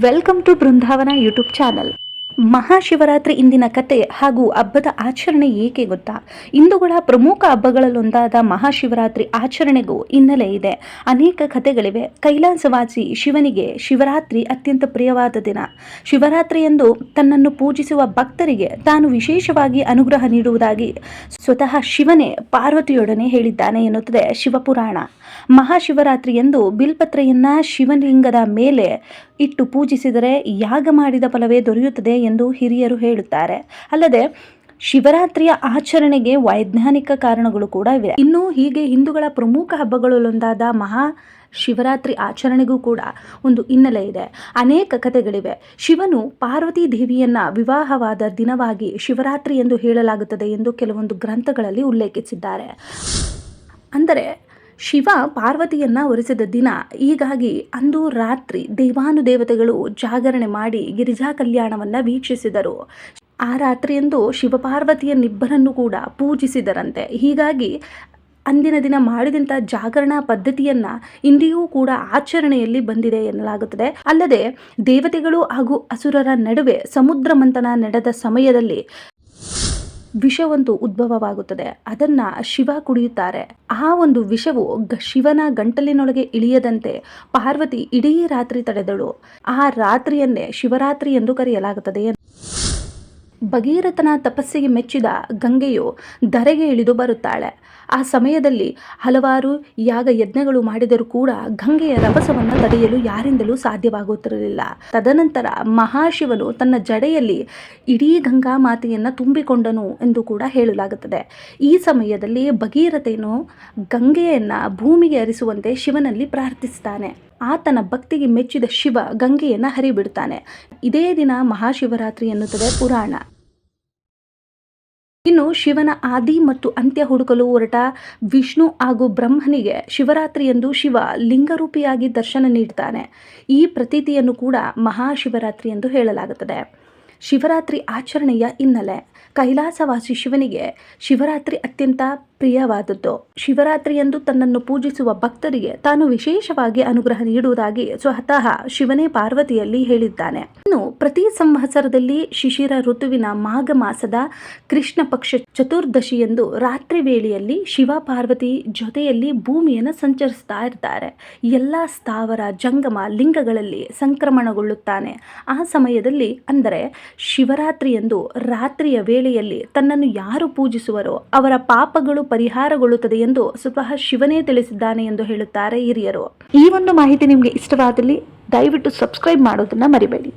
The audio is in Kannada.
Welcome to Brindavana YouTube channel. Mahashivaratri ಇಂದಿನ ಕತೆ ಹಾಗೂ ಹಬ್ಬದ ಆಚರಣೆ ಏಕೆ ಗೊತ್ತಾ? ಹಿಂದೂಗಳ ಪ್ರಮುಖ ಹಬ್ಬಗಳಲ್ಲೊಂದಾದ ಮಹಾಶಿವರಾತ್ರಿ ಆಚರಣೆಗೂ ಹಿನ್ನೆಲೆ ಇದೆ. ಅನೇಕ ಕಥೆಗಳಿವೆ. ಕೈಲಾಸವಾಸಿ ಶಿವನಿಗೆ ಶಿವರಾತ್ರಿ ಅತ್ಯಂತ ಪ್ರಿಯವಾದ ದಿನ. ಶಿವರಾತ್ರಿಯಂದು ತನ್ನನ್ನು ಪೂಜಿಸುವ ಭಕ್ತರಿಗೆ ತಾನು ವಿಶೇಷವಾಗಿ ಅನುಗ್ರಹ ನೀಡುವುದಾಗಿ ಸ್ವತಃ ಶಿವನೇ ಪಾರ್ವತಿಯೊಡನೆ ಹೇಳಿದ್ದಾನೆ ಎನ್ನುತ್ತದೆ ಶಿವಪುರಾಣ. ಮಹಾಶಿವರಾತ್ರಿಯಂದು ಬಿಲ್ಪತ್ರೆಯನ್ನ ಶಿವಲಿಂಗದ ಮೇಲೆ ಇಟ್ಟು ಪೂಜಿಸಿದರೆ ಯಾಗ ಮಾಡಿದ ಫಲವೇ ದೊರೆಯುತ್ತದೆ ಎಂದು ಹಿರಿಯರು ಹೇಳುತ್ತಾರೆ. ಅಲ್ಲದೆ, ಶಿವರಾತ್ರಿಯ ಆಚರಣೆಗೆ ವೈಜ್ಞಾನಿಕ ಕಾರಣಗಳು ಕೂಡ ಇವೆ. ಇನ್ನು ಹೀಗೆ ಹಿಂದೂಗಳ ಪ್ರಮುಖ ಹಬ್ಬಗಳಲ್ಲೊಂದಾದ ಮಹಾ ಶಿವರಾತ್ರಿ ಆಚರಣೆಗೂ ಕೂಡ ಒಂದು ಹಿನ್ನೆಲೆ ಇದೆ. ಅನೇಕ ಕಥೆಗಳಿವೆ. ಶಿವನು ಪಾರ್ವತಿ ದೇವಿಯನ್ನ ವಿವಾಹವಾದ ದಿನವಾಗಿ ಶಿವರಾತ್ರಿ ಎಂದು ಹೇಳಲಾಗುತ್ತದೆ ಎಂದು ಕೆಲವೊಂದು ಗ್ರಂಥಗಳಲ್ಲಿ ಉಲ್ಲೇಖಿಸಿದ್ದಾರೆ. ಅಂದರೆ ಶಿವ ಪಾರ್ವತಿಯನ್ನ ಒರೆಸಿದ ದಿನ ಹೀಗಾಗಿ ಅಂದು ರಾತ್ರಿ ದೇವಾನುದೇವತೆಗಳು ಜಾಗರಣೆ ಮಾಡಿ ಗಿರಿಜಾ ಕಲ್ಯಾಣವನ್ನ ವೀಕ್ಷಿಸಿದರು. ಆ ರಾತ್ರಿಯಂದು ಶಿವಪಾರ್ವತಿಯನ್ನಿಬ್ಬರನ್ನು ಕೂಡ ಪೂಜಿಸಿದರಂತೆ. ಹೀಗಾಗಿ ಅಂದಿನ ದಿನ ಮಾಡಿದಂಥ ಜಾಗರಣಾ ಪದ್ಧತಿಯನ್ನು ಇಂದಿಗೂ ಕೂಡ ಆಚರಣೆಯಲ್ಲಿ ಬಂದಿದೆ ಎನ್ನಲಾಗುತ್ತದೆ. ಅಲ್ಲದೆ ದೇವತೆಗಳು ಹಾಗೂ ಅಸುರರ ನಡುವೆ ಸಮುದ್ರ ಮಂಥನ ನಡೆದ ಸಮಯದಲ್ಲಿ ವಿಷವೊಂದು ಉದ್ಭವವಾಗುತ್ತದೆ. ಅದನ್ನ ಶಿವ ಕುಡಿಯುತ್ತಾರೆ. ಆ ಒಂದು ವಿಷವು ಶಿವನ ಗಂಟಲಿನೊಳಗೆ ಇಳಿಯದಂತೆ ಪಾರ್ವತಿ ಇಡೀ ರಾತ್ರಿ ತಡೆದಳು. ಆ ರಾತ್ರಿಯನ್ನೇ ಶಿವರಾತ್ರಿ ಎಂದು ಕರೆಯಲಾಗುತ್ತದೆ. ಭಗೀರಥನ ತಪಸ್ಸಿಗೆ ಮೆಚ್ಚಿದ ಗಂಗೆಯು ಧರೆಗೆ ಇಳಿದು ಬರುತ್ತಾಳೆ. ಆ ಸಮಯದಲ್ಲಿ ಹಲವಾರು ಯಾಗ ಯಜ್ಞಗಳು ಮಾಡಿದರೂ ಕೂಡ ಗಂಗೆಯ ರಭಸವನ್ನು ತಡೆಯಲು ಯಾರಿಂದಲೂ ಸಾಧ್ಯವಾಗುತ್ತಿರಲಿಲ್ಲ. ತದನಂತರ ಮಹಾಶಿವನು ತನ್ನ ಜಡೆಯಲ್ಲಿ ಇಡೀ ಗಂಗಾ ಮಾತೆಯನ್ನು ತುಂಬಿಕೊಂಡನು ಎಂದು ಕೂಡ ಹೇಳಲಾಗುತ್ತದೆ. ಈ ಸಮಯದಲ್ಲಿ ಭಗೀರಥನು ಗಂಗೆಯನ್ನು ಭೂಮಿಗೆ ಅರಿಸುವಂತೆ ಶಿವನಲ್ಲಿ ಪ್ರಾರ್ಥಿಸುತ್ತಾನೆ ಆತನ ಭಕ್ತಿಗೆ ಮೆಚ್ಚಿದ ಶಿವ ಗಂಗೆಯನ್ನು ಹರಿಬಿಡುತ್ತಾನೆ ಇದೇ ದಿನ ಮಹಾಶಿವರಾತ್ರಿ ಎನ್ನುತ್ತದೆ ಪುರಾಣ. ಇನ್ನು ಶಿವನ ಆದಿ ಮತ್ತು ಅಂತ್ಯ ಹುಡುಕಲು ಹೊರಟ ವಿಷ್ಣು ಹಾಗೂ ಬ್ರಹ್ಮನಿಗೆ ಶಿವರಾತ್ರಿಯಂದು ಶಿವ ಲಿಂಗರೂಪಿಯಾಗಿ ದರ್ಶನ ನೀಡ್ತಾನೆ. ಈ ಪ್ರತೀತಿಯನ್ನು ಕೂಡ ಮಹಾಶಿವರಾತ್ರಿ ಎಂದು ಹೇಳಲಾಗುತ್ತದೆ. ಶಿವರಾತ್ರಿ ಆಚರಣೆಯ ಹಿನ್ನೆಲೆ ಕೈಲಾಸವಾಸಿ ಶಿವನಿಗೆ ಶಿವರಾತ್ರಿ ಅತ್ಯಂತ ಪ್ರಿಯವಾದದ್ದು. ಶಿವರಾತ್ರಿಯಂದು ತನ್ನನ್ನು ಪೂಜಿಸುವ ಭಕ್ತರಿಗೆ ತಾನು ವಿಶೇಷವಾಗಿ ಅನುಗ್ರಹ ನೀಡುವುದಾಗಿ ಸ್ವತಃ ಶಿವನೇ ಪಾರ್ವತಿಯಲ್ಲಿ ಹೇಳಿದ್ದಾನೆ. ಇನ್ನು ಪ್ರತಿ ಸಂವತ್ಸರದಲ್ಲಿ ಶಿಶಿರ ಋತುವಿನ ಮಾಘ ಮಾಸದ ಕೃಷ್ಣ ಪಕ್ಷ ಚತುರ್ದಶಿಯಂದು ರಾತ್ರಿ ವೇಳೆಯಲ್ಲಿ ಶಿವ ಪಾರ್ವತಿ ಜೊತೆಯಲ್ಲಿ ಭೂಮಿಯನ್ನು ಸಂಚರಿಸ್ತಾ ಇರ್ತಾರೆ. ಎಲ್ಲ ಸ್ಥಾವರ, ಜಂಗಮ, ಲಿಂಗಗಳಲ್ಲಿ ಸಂಕ್ರಮಣಗೊಳ್ಳುತ್ತಾನೆ. ಆ ಸಮಯದಲ್ಲಿ ಅಂದರೆ ಶಿವರಾತ್ರಿಯಂದು ರಾತ್ರಿಯ ವೇಳೆಯಲ್ಲಿ ತನ್ನನ್ನು ಯಾರು ಪೂಜಿಸುವರೋ ಅವರ ಪಾಪಗಳು ಪರಿಹಾರಗೊಳ್ಳುತ್ತದೆ ಎಂದು ಸ್ವತಃ ಶಿವನೇ ತಿಳಿಸಿದ್ದಾನೆ ಎಂದು ಹೇಳುತ್ತಾರೆ ಹಿರಿಯರು. ಈ ಒಂದು ಮಾಹಿತಿ ನಿಮಗೆ ಇಷ್ಟವಾದಲ್ಲಿ ದಯವಿಟ್ಟು ಸಬ್ಸ್ಕ್ರೈಬ್ ಮಾಡೋದನ್ನ ಮರಿಬೇಡಿ.